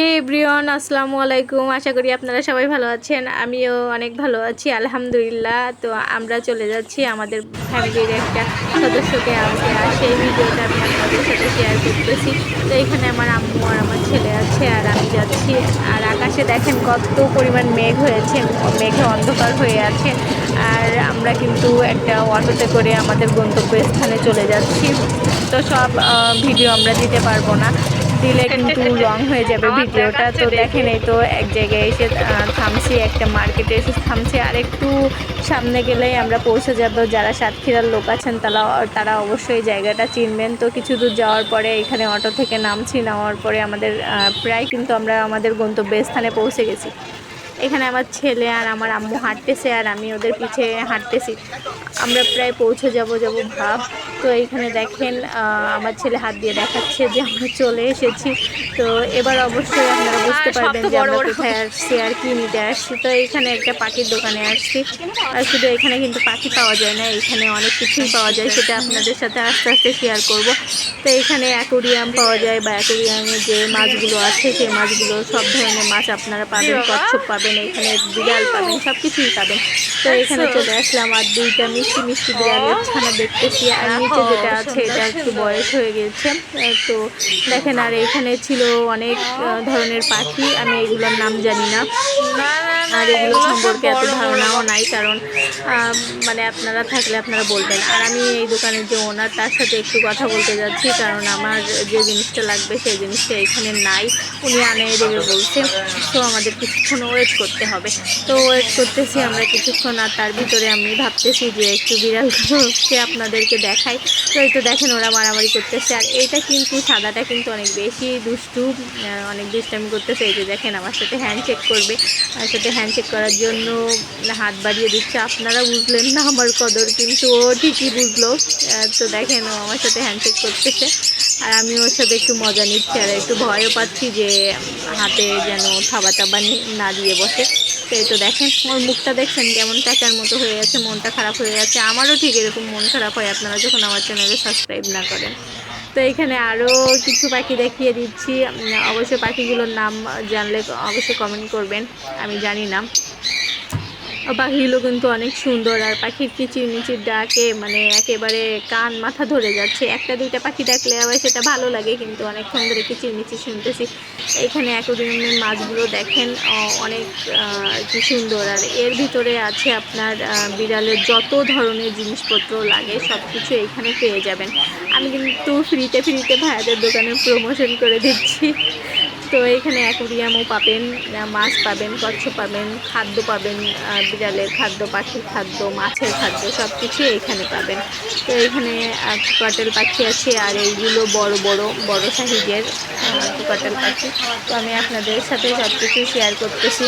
হে everyone, আসসালামু আলাইকুম। আশা করি আপনারা সবাই ভালো আছেন। আমিও অনেক ভালো আছি, আলহামদুলিল্লাহ। তো আমরা চলে যাচ্ছি আমাদের ফ্যামিলির একটা সদস্যকে আনতে। আর সেই ভিডিওটা আমি আপনাদের সাথে শেয়ার করতেছি। তো এখানে আমার আম্মু আর আমার ছেলে আছে, আর আমি যাচ্ছি। আর আকাশে দেখেন কত পরিমাণ মেঘ হয়েছে, মেঘে অন্ধকার হয়ে আছে। আর আমরা কিন্তু একটা অটোতে করে আমাদের গন্তব্যস্থানে চলে যাচ্ছি। তো সব ভিডিও আমরা দিতে পারব না। দিলে কিন্তু লং হয়ে যাবে ভিডিওটা। তো দেখেন এই তো এক জায়গায় এসে থামছি একটা মার্কেটে এসে থামছি। আর একটু সামনে গেলেই আমরা পৌঁছে যাব। যারা সাতক্ষীরার লোক আছেন তারা তারা অবশ্যই জায়গাটা চিনবেন। তো কিছু দূর যাওয়ার পরে এখানে অটো থেকে নামছি। নামার পরে আমাদের প্রায় কিন্তু আমরা আমাদের গন্তব্যস্থানে পৌঁছে গেছি। এখানে আমার ছেলে আর আমার আম্মু হাঁটতেছে আর আমি ওদের পিছে হাঁটতেছি। আমরা প্রায় পৌঁছে যাব যাব ভাব। তো এইখানে দেখেন আমার ছেলে হাত দিয়ে দেখাচ্ছে যে আমরা চলে এসেছি। তো এবার অবশ্যই আপনারা বুঝতে পারবেন যে আমরা কোথায় আসছি আর কি নিতে আসছি। তো এখানে একটা পাখির দোকানে আসছি। আর শুধু এখানে কিন্তু পাখি পাওয়া যায় না এখানে অনেক কিছুই পাওয়া যায়। সেটা আপনাদের সাথে আস্তে আস্তে শেয়ার করব। তো এখানে অ্যাকোরিয়াম পাওয়া যায় বা অ্যাকোরিয়ামে যে মাছগুলো আছে সেই মাছগুলো সব ধরনের মাছ আপনারা পাবেন কচ্ছপ পাবেন। এখানে বিড়াল পাবেন সব কিছুই পাবেন। তো এখানে চলে আসলাম আর দুইটা মিষ্টি মিষ্টি বিড়ালের ছানা দেখতেছি আর নিচে যেটা আছে এটা একটু বয়স হয়ে গেছে। তো দেখেন আর এখানে ছিল অনেক ধরনের পাখি আমি এগুলোর নাম জানি না। আর এগুলো সম্পর্কে এত ধারণাও নাই কারণ মানে আপনারা থাকলে আপনারা বলবেন। আর আমি এই দোকানের যে ওনার তার সাথে একটু কথা বলতে যাচ্ছি কারণ আমার যে জিনিসটা লাগবে সেই জিনিসটা এখানে নাই। উনি আনে দেবে বলছে। তো আমাদের কিছুক্ষণ ওয়েট করতে হবে। তো ওয়েট করতেছি আমরা কিছুক্ষণ আর তার ভিতরে আমি ভাবতেছি যে একটু বিড়ালগুলোকে আপনাদেরকে দেখাই। তো এই তো দেখেন ওরা মারামারি করতেছে। আর এইটা কিন্তু সাদাটা কিন্তু অনেক বেশি দুষ্টু অনেক দুষ্টামি করতেছে। এই যে দেখেন আমার সাথে হ্যান্ডশেক করবে। আমার সাথে হ্যান্ডশেক করার জন্য হাত বাড়িয়ে দিচ্ছে। আপনারা বুঝলেন না আমার কদর, কিন্তু ও ঠিকই বুঝলো। তো দেখেন ও আমার সাথে হ্যান্ডশেক করতেছে। আর আমি ওর সাথে একটু মজা নিচ্ছি আর একটু ভয়ও পাচ্ছি যে হাতে যেন থাবা টাবা নি- দিয়ে বসে। তো তো দেখেন, ওর মুখটা দেখছেন কেমন? টাকার মতো হয়ে গেছে, মনটা খারাপ হয়ে গেছে। আমারও ঠিক এরকম মন খারাপ হয়, আপনারা যখন আমার চ্যানেলে সাবস্ক্রাইব না করেন। তো এখানে আরও কিছু পাখি দেখিয়ে দিচ্ছি। অবশ্যই পাখিগুলোর নাম জানলে অবশ্যই কমেন্ট করবেন, আমি জানি না। পাখিগুলো কিন্তু অনেক সুন্দর। আর পাখির কিচির মিচির ডাকে মানে একেবারে কান মাথা ধরে যাচ্ছে। একটা, দুইটা পাখি ডাকলে আবার সেটা ভালো লাগে, কিন্তু অনেকক্ষণ ধরে কিচির মিচির শুনতেছি। এখানে অ্যাকোরিয়ামের মাছগুলো দেখেন অনেক কি সুন্দর। আর এর ভিতরে আছে আপনার বিড়ালের যত ধরনের জিনিসপত্র লাগে সব কিছু এখানে পেয়ে যাবেন। আমি কিন্তু ফ্রিতে ফ্রিতে ভাইয়াদের দোকানে প্রমোশন করে দিচ্ছি। তো এখানে অ্যাকোরিয়ামও পাবেন মাছ পাবেন কচ্ছপ পাবেন, খাদ্য পাবেন বিড়ালের খাদ্য, পাখির খাদ্য, মাছের খাদ্য, সব কিছুই এখানে পাবেন। তো এখানে কোকাটেল পাখি আছে আর এইগুলো বড় বড় বড় সাইজের কোকাটেল পাখি। তো আমি আপনাদের সাথে সব কিছু শেয়ার করতেছি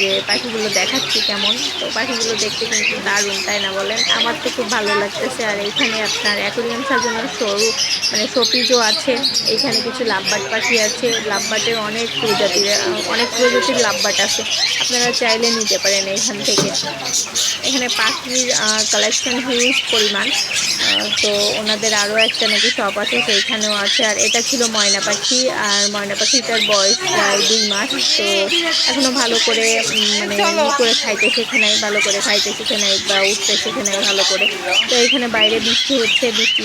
যে পাখিগুলো দেখাচ্ছি কেমন। তো পাখিগুলো দেখতে কিন্তু দারুণ, তাই না বলেন? আমার তো খুব ভালো লাগতেছে। আর এখানে আপনার অ্যাকোরিয়াম সাজানোর সরু মানে শোপিজও আছে, এখানে কিছু লাভবাট পাখি আছে লাভবাটের অনেক প্রজাতির অনেক প্রজাতির লাভবাট আছে। আপনারা চাইলে নিতে পারেন এখান থেকে। এখানে পাখির কালেকশন হিউজ পরিমাণ। তো ওনাদের আরও একটা নাকি শপ আছে, সেইখানেও আছে। আর এটা ছিল ময়না পাখি, আর ময়না পাখিটার বয়স প্রায় দুই মাস। তো এখনও ভালো করে মানে করে খাইতে শেখে নাই ভালো করে খাইতে শিখে নাই বা উঠতে শিখে নাই ভালো করে। তো এখানে বাইরে বৃষ্টি হচ্ছে বৃষ্টি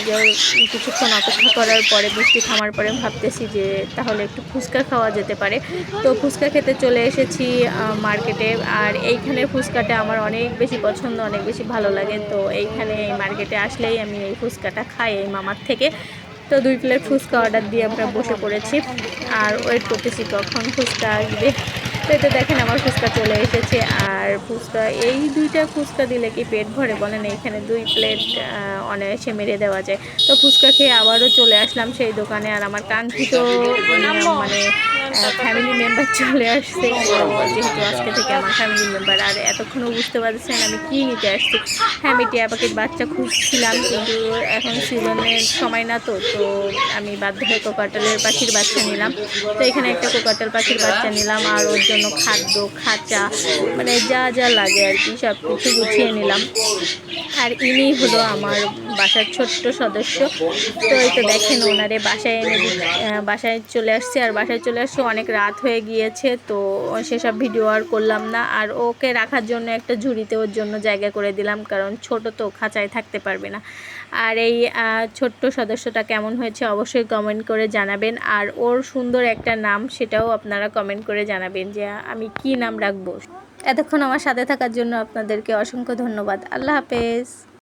কিছুক্ষণ অপেক্ষা করার পরে, বৃষ্টি থামার পরে ভাবতেছি যে তাহলে একটু ফুচকা খাওয়া যেতে পারে। তো ফুচকা খেতে চলে এসেছি মার্কেটে। আর এইখানের ফুচকাটা আমার অনেক বেশি পছন্দ, অনেক বেশি ভালো লাগে। তো এইখানে এই মার্কেটে আসলেই আমি এই ফুচকাটা খাই, এই মামার থেকে। তো দুই প্লেট ফুচকা অর্ডার দিয়ে আমরা বসে পড়েছি। আর ওয়েট করতেছি কখন ফুচকা আসবে। তো দেখেন আমার ফুচকা চলে এসেছে। আর ফুচকা, এই দুইটা ফুচকা দিলে কি পেট ভরে বলেন? এখানে দুই প্লেট অনায়াসে মেরে দেওয়া যায়। তো ফুচকা খেয়ে আবারও চলে আসলাম সেই দোকানে। আর আমার কাঙ্ক্ষিত মানে ফ্যামিলি মেম্বার চলে আসছে। যেহেতু আজকে থেকে আমার ফ্যামিলি মেম্বার আর এতক্ষণও বুঝতে পারছেন আমি কি নিতে আসছি। হ্যাঁ আমি টিয়া পাখির বাচ্চা খুঁজছিলাম, কিন্তু এখন সিজনের সময় না তো তো আমি বাধ্য হয়ে কোকাটেলের পাখির বাচ্চা নিলাম। তো এখানে একটা কোকাটেল পাখির বাচ্চা নিলাম, আর ওর জন্য খাদ্য, খাঁচা মানে যা যা লাগে আর কি সব কিছু গুছিয়ে নিলাম। আর ইনি হলো আমার বাসার ছোট্ট সদস্য। তো এই তো দেখেন ওনারে বাসায় এনে বাসায় চলে আসছে। আর বাসায় চলে আসছে অনেক রাত হয়ে গিয়েছে, তো সেসব ভিডিও আর করলাম না। আর ওকে রাখার জন্য একটা ঝুড়িতে ওর জন্য জায়গা করে দিলাম, কারণ ছোট তো খাঁচায় থাকতে পারবে না। আর এই ছোট্ট সদস্যটা কেমন হয়েছে অবশ্যই কমেন্ট করে জানাবেন। আর ওর সুন্দর একটা নাম সেটাও আপনারা কমেন্ট করে জানাবেন যে, আমি কি নাম রাখব? এতক্ষণ আমার সাথে থাকার জন্য আপনাদেরকে অসংখ্য ধন্যবাদ। আল্লাহ হাফেজ।